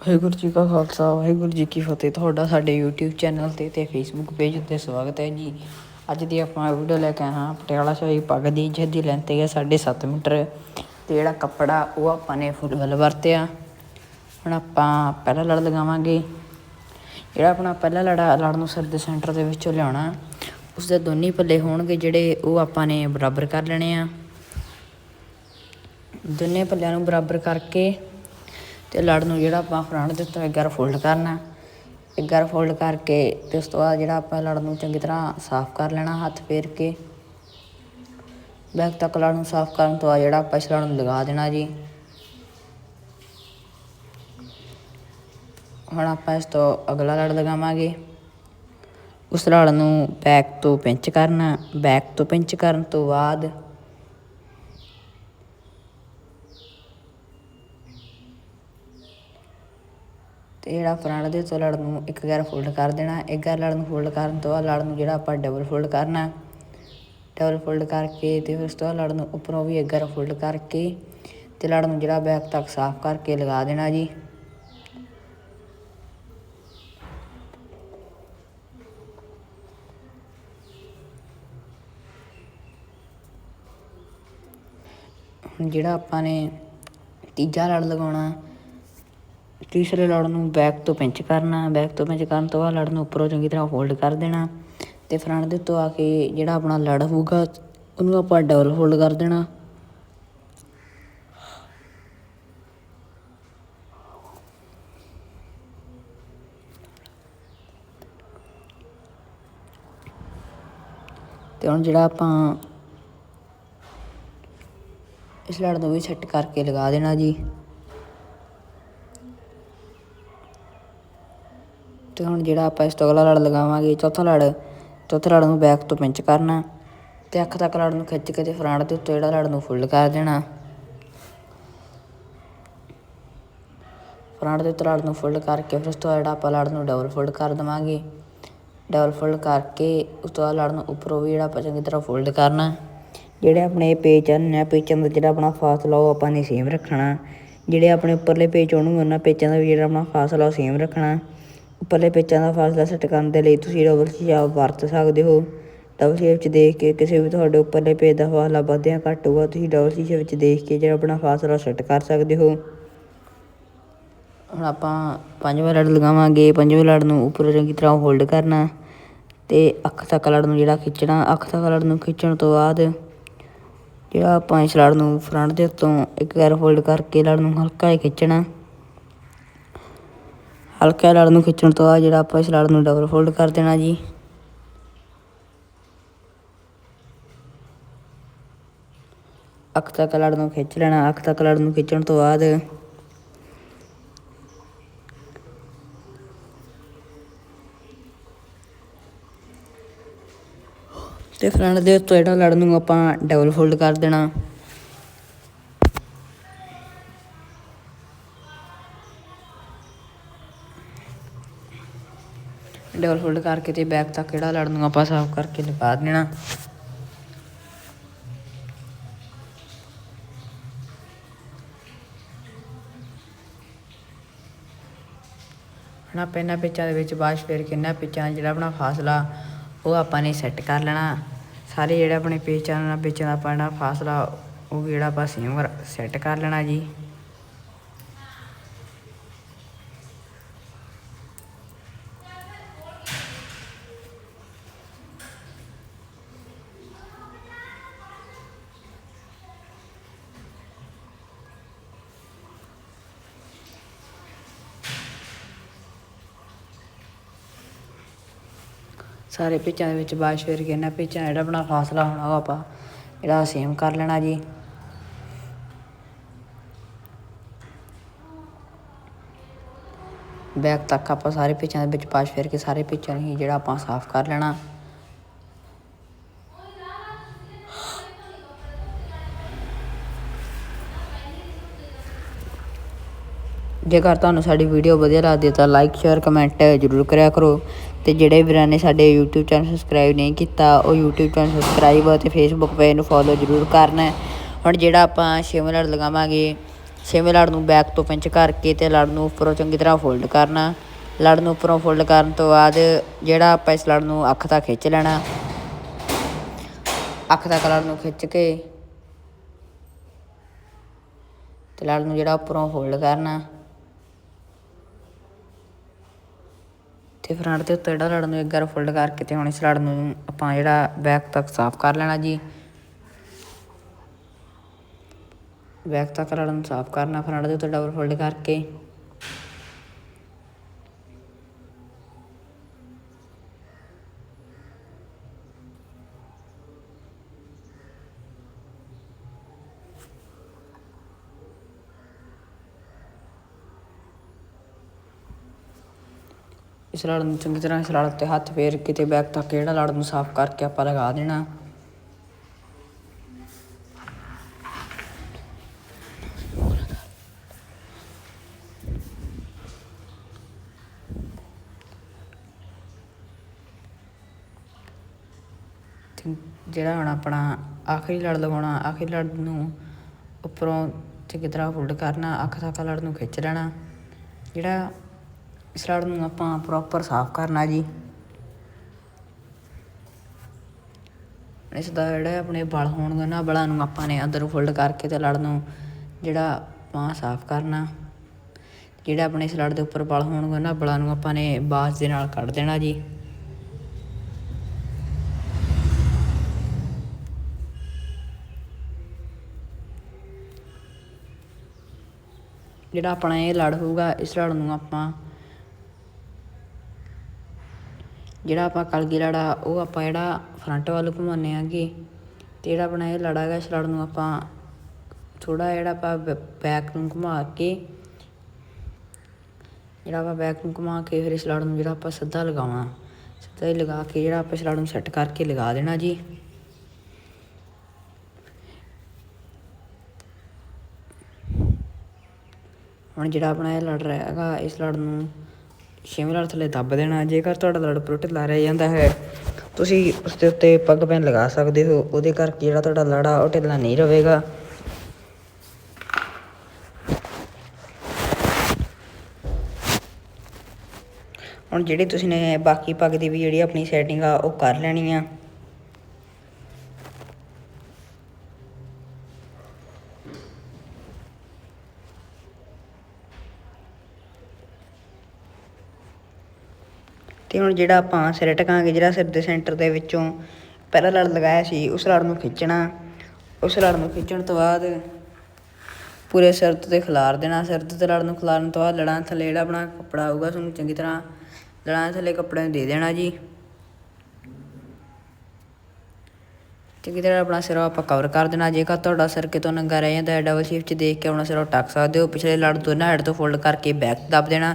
ਵਾਹਿਗੁਰੂ ਜੀ ਕਾ ਖਾਲਸਾ, ਵਾਹਿਗੁਰੂ ਜੀ ਕੀ ਫਤਿਹ। ਤੁਹਾਡਾ ਸਾਡੇ YouTube ਚੈਨਲ ਤੇ ਤੇ Facebook ਪੇਜ ਉੱਤੇ ਸਵਾਗਤ ਹੈ ਜੀ। ਅੱਜ ਦੀ ਆਪਾਂ ਵੀਡੀਓ ਲੈ ਕੇ ਆਏ ਹਾਂ। ਪਟਿਆਲਾ ਸ਼ਾਹੀ ਪੱਗ ਦੀ, ਜਿਹਦੀ ਲੈਂਥ ਹੈ 7.5 ਮੀਟਰ। ਤੇ ਜਿਹੜਾ ਕੱਪੜਾ, ਉਹ ਆਪਾਂ ਨੇ ਫੁੱਲ ਵੱਲ ਵਰਤਿਆ। ਹੁਣ ਆਪਾਂ ਪਹਿਲਾ ਲੜ ਲਗਾਵਾਂਗੇ। ਜਿਹੜਾ ਆਪਣਾ ਪਹਿਲਾ ਲੜਾ, ਲੜ ਨੂੰ ਸਿਰ ਦੇ ਸੈਂਟਰ ਦੇ ਵਿੱਚੋਂ ਲਿਆਉਣਾ। ਉਸ ਦੇ ਦੋਨੇ ਪੱਲੇ ਹੋਣਗੇ ਜਿਹੜੇ ਉਹ ਆਪਾਂ ਨੇ ਬਰਾਬਰ ਕਰ ਲੈਣੇ ਆ। ਦੋਨੇ ਪੱਲਿਆਂ ਨੂੰ ਬਰਾਬਰ ਕਰਕੇ ਤੇ ਲੜ ਨੂੰ ਜਿਹੜਾ ਆਪਾਂ ਫਰੰਟ ਦੇ ਉੱਤੇ ਇੱਗਰ ਫੋਲਡ ਕਰਨਾ ਇੱਕ ਇੱਗਰ ਫੋਲਡ ਕਰਕੇ ਤੇ ਉਸ ਤੋਂ ਬਾਅਦ ਜਿਹੜਾ ਆਪਾਂ ਲੜ ਨੂੰ ਚੰਗੀ ਤਰ੍ਹਾਂ ਸਾਫ਼ ਕਰ ਲੈਣਾ ਹੱਥ ਫੇਰ ਕੇ। ਬੈਕ ਤੱਕ ਲੜ ਨੂੰ ਸਾਫ਼ ਕਰਨ ਤੋਂ ਬਾਅਦ ਜਿਹੜਾ ਆਪਾਂ ਇਸ ਲੜ ਨੂੰ ਲਗਾ ਦੇਣਾ ਜੀ। ਹੁਣ ਆਪਾਂ ਇਸ ਤੋਂ ਅਗਲਾ ਲੜ ਲਗਾਵਾਂਗੇ। ਉਸ ਲੜ ਨੂੰ ਬੈਕ ਤੋਂ ਪਿੰਚ ਕਰਨਾ ਬੈਕ ਤੋਂ ਪਿੰਚ ਕਰਨ ਤੋਂ ਬਾਅਦ ਤੇ ਜਿਹੜਾ ਫਰੰਟ ਦੇ ਤੋਂ ਲੜ ਨੂੰ ਇੱਕ ਗੈਰ ਫੋਲਡ ਕਰ ਦੇਣਾ, ਇੱਕ ਗੈਰ ਲੜ ਨੂੰ ਫੋਲਡ ਕਰਨ ਤੋਂ ਬਾਅਦ ਲੜ ਨੂੰ ਜਿਹੜਾ ਆਪਾਂ ਡਬਲ ਫੋਲਡ ਕਰਨਾ। ਡਬਲ ਫੋਲਡ ਕਰਕੇ ਤੇ ਫਿਰ ਉਸ ਤੋਂ ਬਾਅਦ ਲੜ ਨੂੰ ਉੱਪਰੋਂ ਵੀ ਇੱਕ ਗੈਰ ਫੋਲਡ ਕਰਕੇ ਤੇ ਲੜ ਨੂੰ ਜਿਹੜਾ ਬੈਕ ਤੱਕ ਸਾਫ਼ ਕਰਕੇ ਲਗਾ ਦੇਣਾ ਜੀ। ਹੁਣ ਜਿਹੜਾ ਆਪਾਂ ਨੇ ਤੀਜਾ ਲੜ ਲਗਾਉਣਾ ਤੀਸਰੇ ਲੜ ਨੂੰ ਬੈਕ ਤੋਂ ਪਿੰਚ ਕਰਨਾ ਬੈਕ ਤੋਂ ਪਿੰਚ ਕਰਨ ਤੋਂ ਬਾਅਦ ਲੜ ਨੂੰ ਉੱਪਰੋਂ ਚੰਗੀ ਤਰ੍ਹਾਂ ਫੋਲਡ ਕਰ ਦੇਣਾ ਤੇ ਫਰੰਟ ਦੇ ਉੱਤੋਂ ਆ ਕੇ ਜਿਹੜਾ ਆਪਣਾ ਲੜ ਹੋਊਗਾ, ਉਹਨੂੰ ਆਪਾਂ ਡਬਲ ਫੋਲਡ ਕਰ ਦੇਣਾ। ਤੇ ਹੁਣ ਜਿਹੜਾ ਆਪਾਂ ਇਸ ਲੜ ਨੂੰ ਵੀ ਸੈੱਟ ਕਰਕੇ ਲਗਾ ਦੇਣਾ ਜੀ। ਤੇ ਹੁਣ ਜਿਹੜਾ ਆਪਾਂ ਇਸ ਤੋਂ ਅਗਲਾ ਲੜ ਲਗਾਵਾਂਗੇ, ਚੌਥਾ ਲੜ, ਚੌਥੇ ਲੜ ਨੂੰ ਬੈਕ ਤੋਂ ਪਿੰਚ ਕਰਨਾ ਤੇ ਅੱਖ ਤੱਕ ਲੜ ਨੂੰ ਖਿੱਚ ਕੇ ਤੇ ਫਰੰਟ ਦੇ ਉੱਤੇ ਜਿਹੜਾ ਲੜ ਨੂੰ ਫੁੱਲ ਕਰ ਦੇਣਾ ਫਰੰਟ ਦੇ ਉੱਤੇ ਲੜ ਨੂੰ ਫੁੱਲ ਕਰਕੇ ਫਿਰ ਉਸ ਤੋਂ ਬਾਅਦ ਜਿਹੜਾ ਆਪਾਂ ਲੜ ਨੂੰ ਡਬਲ ਫੋਲਡ ਕਰ ਦੇਵਾਂਗੇ ਡਬਲ ਫੋਲਡ ਕਰਕੇ ਉਸ ਤੋਂ ਬਾਅਦ ਲੜ ਨੂੰ ਉੱਪਰੋਂ ਵੀ ਜਿਹੜਾ ਆਪਾਂ ਚੰਗੀ ਤਰ੍ਹਾਂ ਫੋਲਡ ਕਰਨਾ ਜਿਹੜੇ ਆਪਣੇ ਪੇਜ ਹਨ ਨਾ ਪੇਚਾਂ ਦਾ ਜਿਹੜਾ ਆਪਣਾ ਫਾਸਲਾ ਉਹ ਆਪਾਂ ਨੇ ਸੇਮ ਰੱਖਣਾ ਜਿਹੜੇ ਆਪਣੇ ਉੱਪਰਲੇ ਪੇਜ ਹੋਣਗੇ ਉਹਨਾਂ ਪੇਚਾਂ ਦਾ ਵੀ ਜਿਹੜਾ ਆਪਣਾ ਫਾਸਲਾ ਉਹ ਸੇਮ ਰੱਖਣਾ ਉੱਪਰਲੇ ਪੇਚਾਂ ਦਾ ਫਾਸਲਾ ਸੈੱਟ ਕਰਨ ਦੇ ਲਈ ਤੁਸੀਂ ਡਬਲ ਸ਼ੀਸ਼ਾ ਵਰਤ ਸਕਦੇ ਹੋ। ਡਬਲ ਸ਼ੇਪ 'ਚ ਦੇਖ ਕੇ ਕਿਸੇ ਵੀ ਤੁਹਾਡੇ ਉੱਪਰਲੇ ਪੇਚ ਦਾ ਫਾਸਲਾ ਵੱਧ ਜਾਂ ਘੱਟ ਹੋਊਗਾ, ਤੁਸੀਂ ਡਬਲ ਸ਼ੀਸ਼ੇ ਵਿੱਚ ਦੇਖ ਕੇ ਜਿਹੜਾ ਆਪਣਾ ਫਾਸਲਾ ਸੈੱਟ ਕਰ ਸਕਦੇ ਹੋ। ਹੁਣ ਆਪਾਂ ਪੰਜਵਾਂ ਲੜ ਲਗਾਵਾਂਗੇ। ਪੰਜਵੇਂ ਲੜ ਨੂੰ ਉੱਪਰ ਚੰਗੀ ਤਰ੍ਹਾਂ ਹੋਲਡ ਕਰਨਾ ਤੇ ਅੱਖ ਤੱਕ ਲੜ ਨੂੰ ਜਿਹੜਾ ਖਿੱਚਣਾ, ਅੱਖ ਤੱਕ ਲੜ ਨੂੰ ਖਿੱਚਣ ਤੋਂ ਬਾਅਦ ਜਿਹੜਾ ਆਪਾਂ ਇਸ ਲੜ ਨੂੰ ਫਰੰਟ ਦੇ ਉੱਤੋਂ ਇੱਕ ਵਾਰ ਹੋਲਡ ਕਰਕੇ ਲੜ ਨੂੰ ਹਲਕਾ ਜਿਹਾ ਖਿੱਚਣਾ। ਹਲਕਾ ਲੜ ਨੂੰ ਖਿੱਚਣ ਤੋਂ ਬਾਅਦ ਜਿਹੜਾ ਆਪਾਂ ਇਸ ਲੜ ਨੂੰ ਡਬਲ ਫੋਲਡ ਕਰ ਦੇਣਾ ਜੀ। ਅੱਖ ਤੱਕ ਲੜ ਨੂੰ ਖਿੱਚ ਲੈਣਾ, ਅੱਖ ਤੱਕ ਲੜ ਨੂੰ ਖਿੱਚਣ ਤੋਂ ਬਾਅਦ ਤੇ ਫਰੰਟ ਦੇ ਉੱਤੇ ਜਿਹੜਾ ਲੜ ਨੂੰ ਆਪਾਂ ਡਬਲ ਫੋਲਡ ਕਰ ਦੇਣਾ। ਡਬਲ ਫੋਲਡ ਕਰਕੇ ਤੇ ਬੈਕ ਤੱਕ ਜਿਹੜਾ ਲੜ ਨੂੰ ਆਪਾਂ ਸਾਫ਼ ਕਰਕੇ ਲਗਾ ਦੇਣਾ। ਹੁਣ ਆਪਾਂ ਇਹਨਾਂ ਪਿੱਚਾਂ ਦੇ ਵਿੱਚ ਬਾਅਦ ਫੇਰ ਕੇ ਇਹਨਾਂ ਪਿੱਚਾਂ ਦਾ ਜਿਹੜਾ ਆਪਣਾ ਫਾਸਲਾ, ਉਹ ਆਪਾਂ ਨੇ ਸੈੱਟ ਕਰ ਲੈਣਾ। ਸਾਰੇ ਜਿਹੜੇ ਆਪਣੇ ਪੇਚਾਂ ਨਾਲ ਪਿੱਚਾਂ ਦਾ ਆਪਣਾ ਫਾਸਲਾ, ਉਹ ਜਿਹੜਾ ਆਪਾਂ ਸੇਮ ਸੈੱਟ ਕਰ ਲੈਣਾ ਜੀ। ਸਾਰੇ ਪਿੱਚਾਂ ਦੇ ਵਿੱਚ ਬਾਸ਼ ਫੇਰ ਕੇ ਇਹਨਾਂ ਪਿੱਚਾਂ ਦਾ ਜਿਹੜਾ ਆਪਣਾ ਫਾਸਲਾ ਹੋਣਾ ਉਹ ਆਪਾਂ ਜਿਹੜਾ ਸੇਮ ਕਰ ਲੈਣਾ ਜੀ। ਬੈਕ ਤੱਕ ਆਪਾਂ ਸਾਰੇ ਪਿੱਚਾਂ ਦੇ ਵਿੱਚ ਬਾਸ਼ ਫੇਰ ਕੇ ਸਾਰੇ ਪਿੱਚਾਂ ਨੂੰ ਹੀ ਜਿਹੜਾ ਆਪਾਂ ਸਾਫ਼ ਕਰ ਲੈਣਾ। ਜੇਕਰ ਤੁਹਾਨੂੰ ਸਾਡੀ ਵੀਡੀਓ ਵਧੀਆ ਲੱਗਦੀ ਹੈ ਤਾਂ ਲਾਈਕ ਸ਼ੇਅਰ ਕਮੈਂਟ ਜ਼ਰੂਰ ਕਰਿਆ ਕਰੋ। ਤੇ ਜਿਹੜੇ ਵੀਰਾਂ ਨੇ ਸਾਡੇ YouTube ਚੈਨਲ ਸਬਸਕ੍ਰਾਈਬ ਨਹੀਂ ਕੀਤਾ, ਉਹ YouTube ਚੈਨਲ ਸਬਸਕ੍ਰਾਈਬ ਅਤੇ Facebook ਪੇਜ ਨੂੰ ਫੋਲੋ ਜ਼ਰੂਰ ਕਰਨਾ ਹੁਣ ਜਿਹੜਾ ਆਪਾਂ ਛੇਵਾਂ ਲੜ ਲਗਾਵਾਂਗੇ, ਛੇਵੇਂ ਲੜ ਨੂੰ ਬੈਕ ਤੋਂ ਪਿੰਚ ਕਰਕੇ ਤੇ ਲੜ ਨੂੰ ਉੱਪਰੋਂ ਚੰਗੀ ਤਰ੍ਹਾਂ ਫੋਲਡ ਕਰਨਾ। ਲੜ ਨੂੰ ਉੱਪਰੋਂ ਫੋਲਡ ਕਰਨ ਤੋਂ ਬਾਅਦ ਜਿਹੜਾ ਆਪਾਂ ਇਸ ਲੜ ਨੂੰ ਅੱਖ ਤੱਕ ਖਿੱਚ ਲੈਣਾ। ਅੱਖ ਦਾ ਕਲਰ ਨੂੰ ਖਿੱਚ ਕੇ ਤੇ ਲੜ ਨੂੰ ਜਿਹੜਾ ਉੱਪਰੋਂ ਫੋਲਡ ਕਰਨਾ। ਤੇ ਫਰੰਟ ਦੇ ਉੱਤੇ ਜਿਹੜਾ ਲੜ ਨੂੰ ਇੱਕ ਵਾਰ ਫੋਲਡ ਕਰਕੇ ਤੇ ਹੁਣ ਇਸ ਲੜ ਨੂੰ ਆਪਾਂ ਜਿਹੜਾ ਬੈਕ ਤੱਕ ਸਾਫ਼ ਕਰ ਲੈਣਾ ਜੀ। ਬੈਕ ਤੱਕ ਲੜ ਨੂੰ ਸਾਫ਼ ਕਰਨਾ ਫਰੰਟ ਦੇ ਉੱਤੇ ਡਬਲ ਫੋਲਡ ਕਰਕੇ। ਇਸ ਲੜ ਨੂੰ ਚੰਗੀ ਤਰ੍ਹਾਂ ਇਸ ਲੜ ਉੱਤੇ ਹੱਥ ਫੇਰ ਕਿਤੇ ਤੇ ਬੈਕ ਤੱਕ ਜਿਹੜਾ ਲੜ ਨੂੰ ਸਾਫ਼ ਕਰਕੇ ਆਪਾਂ ਲਗਾ ਦੇਣਾ। ਜਿਹੜਾ ਹੁਣ ਆਪਣਾ ਆਖਰੀ ਲੜ ਲਗਾਉਣਾ ਆਖਰੀ ਲੜ ਨੂੰ ਉੱਪਰੋਂ ਚੰਗੀ ਤਰ੍ਹਾਂ ਫੋਲਡ ਕਰਨਾ, ਅੱਖ ਤੱਕ ਲੜ ਨੂੰ ਖਿੱਚ ਲੈਣਾ। ਜਿਹੜਾ ਇਸ ਲੜ ਨੂੰ ਆਪਾਂ ਪ੍ਰੋਪਰ ਸਾਫ਼ ਕਰਨਾ ਜੀ। ਇਸ ਦਾ ਜਿਹੜਾ ਆਪਣੇ ਬਲ ਹੋਣਗੇ ਨਾ, ਬਲਾਂ ਨੂੰ ਆਪਾਂ ਨੇ ਅੰਦਰੋਂ ਫੋਲਡ ਕਰਕੇ ਤੇ ਲੜ ਨੂੰ ਜਿਹੜਾ ਆਪਾਂ ਸਾਫ਼ ਕਰਨਾ। ਜਿਹੜਾ ਆਪਣੇ ਇਸ ਲੜ ਦੇ ਉੱਪਰ ਬਲ ਹੋਣਗੇ ਨਾ, ਬਲਾਂ ਨੂੰ ਆਪਾਂ ਨੇ ਬਾਸ ਦੇ ਨਾਲ ਕੱਢ ਦੇਣਾ ਜੀ। ਜਿਹੜਾ ਆਪਣਾ ਇਹ ਲੜ ਹੋਊਗਾ, ਇਸ ਲੜ ਨੂੰ ਆਪਾਂ ਜਿਹੜਾ ਆਪਾਂ ਕਲਗੀ ਲੜਾ, ਉਹ ਆਪਾਂ ਜਿਹੜਾ ਫਰੰਟ ਵੱਲ ਘੁਮਾਉਂਦੇ ਆਂਗੇ ਤੇ ਜਿਹੜਾ ਆਪਣਾ ਇਹ ਲੜਾ ਹੈਗਾ ਇਸ ਨੂੰ ਆਪਾਂ ਥੋੜਾ ਜਿਹੜਾ ਆਪਾਂ ਬੈਕ ਨੂੰ ਘੁਮਾ ਕੇ, ਜਿਹੜਾ ਆਪਾਂ ਬੈਕ ਨੂੰ ਘੁਮਾ ਕੇ ਫਿਰ ਇਸ ਲੜ ਨੂੰ ਜਿਹੜਾ ਆਪਾਂ ਸਿੱਧਾ ਲਗਾਉਣਾ ਸਿੱਧਾ ਹੀ ਲਗਾ ਕੇ ਜਿਹੜਾ ਆਪਾਂ ਇਸ ਨੂੰ ਸੈੱਟ ਕਰਕੇ ਲਗਾ ਦੇਣਾ ਜੀ। ਹੁਣ ਜਿਹੜਾ ਆਪਣਾ ਇਹ ਲੜ ਰਿਹਾ ਹੈਗਾ, ਇਸ ਲੜ ਨੂੰ ਛੇਵੇਂ ਲੜ ਥੱਲੇ ਦੱਬ ਦੇਣਾ, ਜੇਕਰ ਤੁਹਾਡਾ ਲੜ ਉੱਪਰੋਂ ਢਿੱਲਾ ਰਹਿ ਜਾਂਦਾ ਹੈ, ਤੁਸੀਂ ਉਸ ਦੇ ਉੱਤੇ ਪੱਗ ਪੈਨ ਲਗਾ ਸਕਦੇ ਹੋ, ਉਹਦੇ ਕਰਕੇ ਜਿਹੜਾ ਤੁਹਾਡਾ ਲੜਾ ਉਹ ਢਿੱਲਾ ਨਹੀਂ ਰਹੇਗਾ। ਹੁਣ ਜਿਹੜੀ ਤੁਸੀਂ ਨੇ ਬਾਕੀ ਪੱਗ ਦੀ ਵੀ ਜਿਹੜੀ ਆਪਣੀ ਸੈਟਿੰਗ ਆ, ਉਹ ਕਰ ਲੈਣੀ ਆ। ਤੇ ਹੁਣ ਜਿਹੜਾ ਆਪਾਂ ਸਿਰ ਟਕਾਂਗੇ ਜਿਹੜਾ ਸਿਰ ਦੇ ਸੈਂਟਰ ਦੇ ਵਿੱਚੋਂ ਪਹਿਲਾ ਲੜ ਲਗਾਇਆ ਸੀ, ਉਸ ਲੜ ਨੂੰ ਖਿੱਚਣਾ। ਉਸ ਲੜ ਨੂੰ ਖਿੱਚਣ ਤੋਂ ਬਾਅਦ ਪੂਰੇ ਸਿਰ ਤੇ ਖਿਲਾਰ ਦੇਣਾ। ਸਿਰ ਤੇ ਲੜ ਨੂੰ ਖਿਲਾਰਨ ਤੋਂ ਬਾਅਦ ਲੜਾਂ ਥੱਲੇ ਜਿਹੜਾ ਆਪਣਾ ਕੱਪੜਾ ਆਊਗਾ, ਤੁਹਾਨੂੰ ਚੰਗੀ ਤਰ੍ਹਾਂ ਲੜਾਂ ਥੱਲੇ ਕੱਪੜੇ ਨੂੰ ਦੇ ਦੇਣਾ ਜੀ। ਚੰਗੀ ਤਰ੍ਹਾਂ ਆਪਣਾ ਸਿਰ ਆਪਾਂ ਕਵਰ ਕਰ ਦੇਣਾ। ਜੇਕਰ ਤੁਹਾਡਾ ਸਿਰ ਕਿਤੋਂ ਨੰਗਾ ਰਹਿ ਜਾਂਦਾ ਹੈ ਡਬਲ ਸ਼ੀਫਟ 'ਚ ਦੇਖ ਕੇ ਆਪਣਾ ਸਿਰ ਟੱਕ ਸਕਦੇ ਹੋ। ਪਿਛਲੇ ਲੜ ਦੋਨਾਂ ਹੈਡ ਤੋਂ ਫੋਲਡ ਕਰਕੇ ਬੈਕ ਦੱਬ ਦੇਣਾ।